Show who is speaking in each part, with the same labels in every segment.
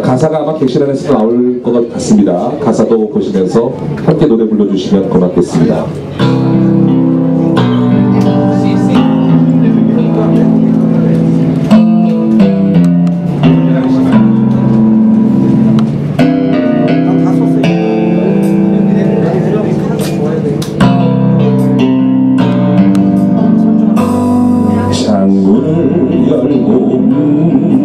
Speaker 1: 가사가 아마 객실안에서 나올 것 같습니다. 가사도 보시면서 함께 노래 불러주시면 고맙겠습니다. 창문을 열고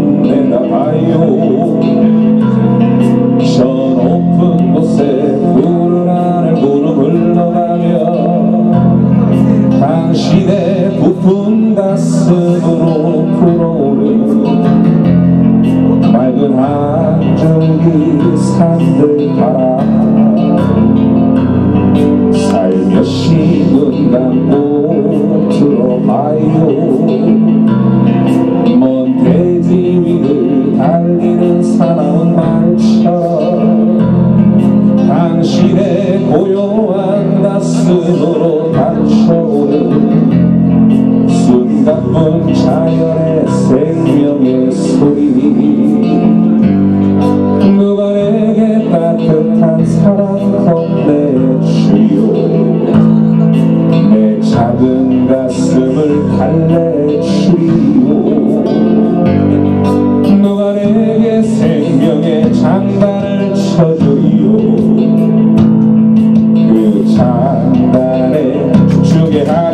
Speaker 1: 맑은 한 줄기 산들 바라. 살며시 눈 감고 들어봐요 먼 대지 위를 달리는 사나운 말처럼 당신의 고요한 가슴으로 닫혀오는 순간뿐 자연의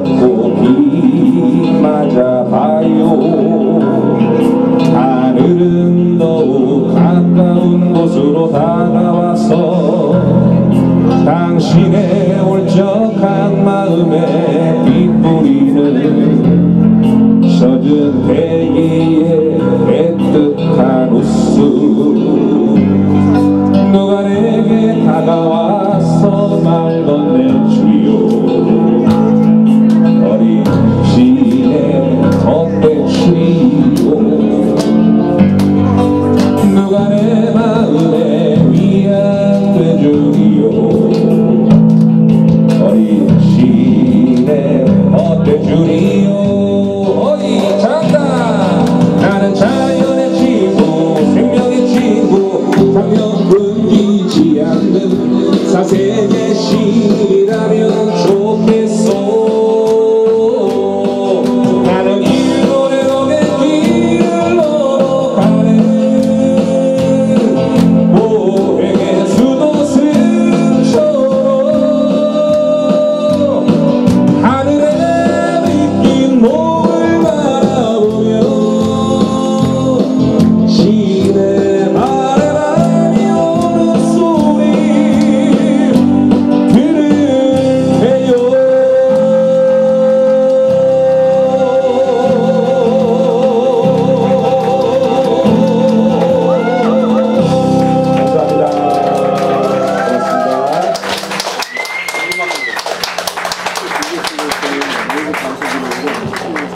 Speaker 1: 비 맞아봐요. 하늘은 더욱 가까운 곳으로 다가와서 당신의 울적한 마음에 빗뿌리는 젖은 대기의 물리지 않는 사생의 신이라면 좋겠어